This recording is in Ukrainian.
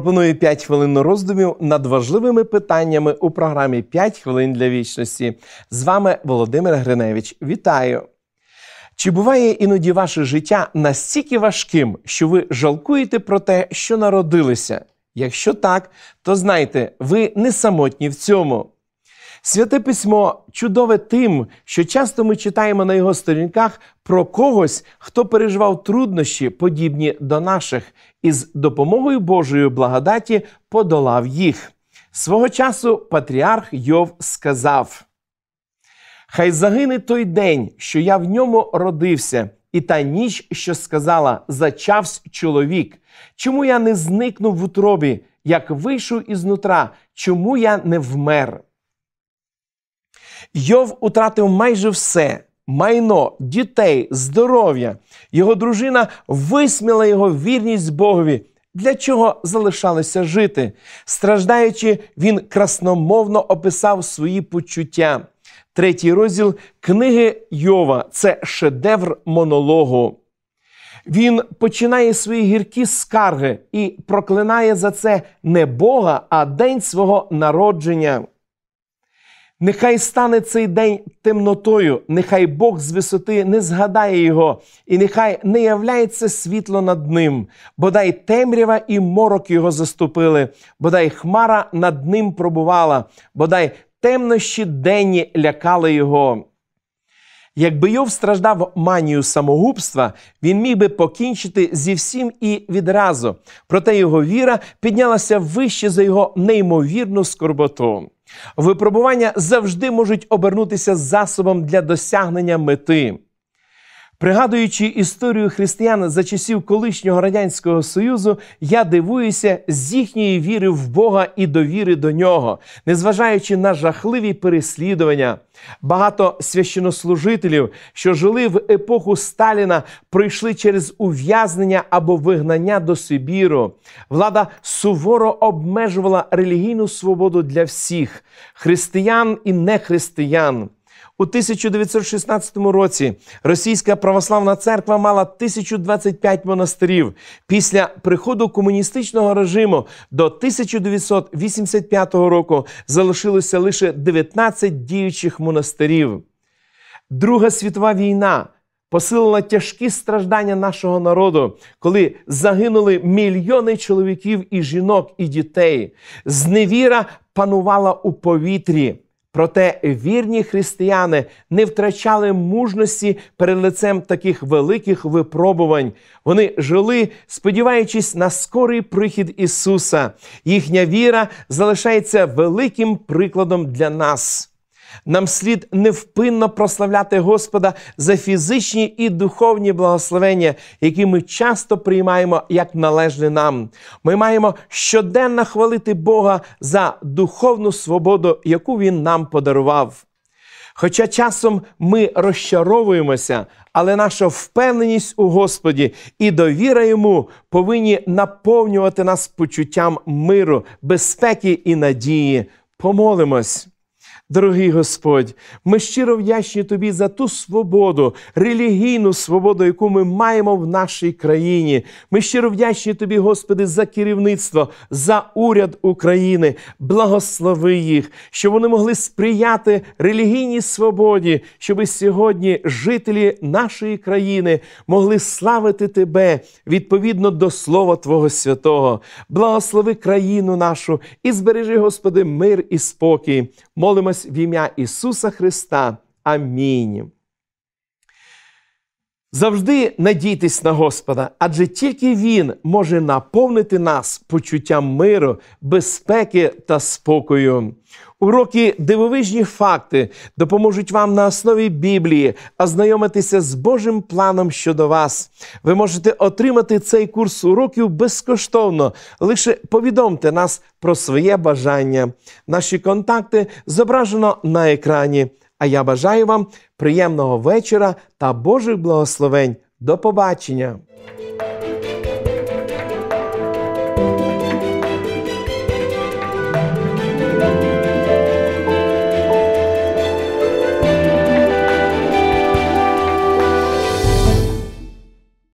Пропоную 5 хвилин роздумів над важливими питаннями у програмі «5 хвилин для вічності. З вами Володимир Гриневич. Вітаю! Чи буває іноді ваше життя настільки важким, що ви жалкуєте про те, що народилися? Якщо так, то знайте, ви не самотні в цьому. Святе письмо чудове тим, що часто ми читаємо на його сторінках про когось, хто переживав труднощі, подібні до наших, і з допомогою Божої благодаті подолав їх. Свого часу патріарх Йов сказав: Хай загине той день, що я в ньому родився, і та ніч, що сказала, зачавсь чоловік. Чому я не зникнув в утробі, як вийшов із нутра, чому я не вмер? Йов утратив майже все майно, дітей, здоров'я. Його дружина висміла його вірність Богові. Для чого залишалося жити? Страждаючи, він красномовно описав свої почуття. Третій розділ книги Йова це шедевр монологу. Він починає свої гіркі скарги і проклинає за це не Бога, а день свого народження. Нехай стане цей день темнотою, нехай Бог з висоти не згадає його, і нехай не являється світло над ним, бодай темрява і морок його заступили, бодай хмара над ним пробувала, бодай темнощі денні лякали його. Якби Йов страждав манію самогубства, він міг би покінчити зі всім і відразу, проте його віра піднялася вище за його неймовірну скорботу. Випробування завжди можуть обернутися засобом для досягнення мети. Пригадуючи історію християн за часів колишнього радянського союзу, я дивуюся з їхньої віри в Бога і довіри до нього, незважаючи на жахливі переслідування. Багато священнослужителів, що жили в епоху Сталіна, пройшли через ув'язнення або вигнання до Сибіру. Влада суворо обмежувала релігійну свободу для всіх християн і нехристиян. У 1916 році Російська православна церква мала 1025 монастирів. Після приходу комуністичного режиму до 1985 року залишилося лише 19 діючих монастирів. Друга світова війна посилила тяжкі страждання нашого народу, коли загинули мільйони чоловіків і жінок і дітей. Зневіра панувала у повітрі. Проте вірні християни не втрачали мужності перед лицем таких великих випробувань. Вони жили, сподіваючись на скорий прихід Ісуса. Їхня віра залишається великим прикладом для нас. Нам слід невпинно прославляти Господа за фізичні і духовні благословення, які ми часто приймаємо як належне нам. Ми маємо щоденно хвалити Бога за духовну свободу, яку Він нам подарував. Хоча часом ми розчаровуємося, але наша впевненість у Господі і довіра йому повинні наповнювати нас почуттям миру, безпеки і надії. Помолимось. Дорогий Господь, ми щиро вдячні Тобі за ту свободу, релігійну свободу, яку ми маємо в нашій країні. Ми щиро вдячні Тобі, Господи, за керівництво, за уряд України. Благослови їх, щоб вони могли сприяти релігійній свободі, щоб сьогодні жителі нашої країни могли славити Тебе відповідно до Слова Твого Святого. Благослови країну нашу і збережи, Господи, мир і спокій. Молимось в ім'я Ісуса Христа. Амінь. Завжди надійтесь на Господа, адже тільки Він може наповнити нас почуттям миру, безпеки та спокою. Уроки дивовижні факти допоможуть вам на основі Біблії ознайомитися з Божим планом щодо вас. Ви можете отримати цей курс уроків безкоштовно. Лише повідомте нас про своє бажання. Наші контакти зображено на екрані. А я бажаю вам приємного вечора та Божих благословень. До побачення!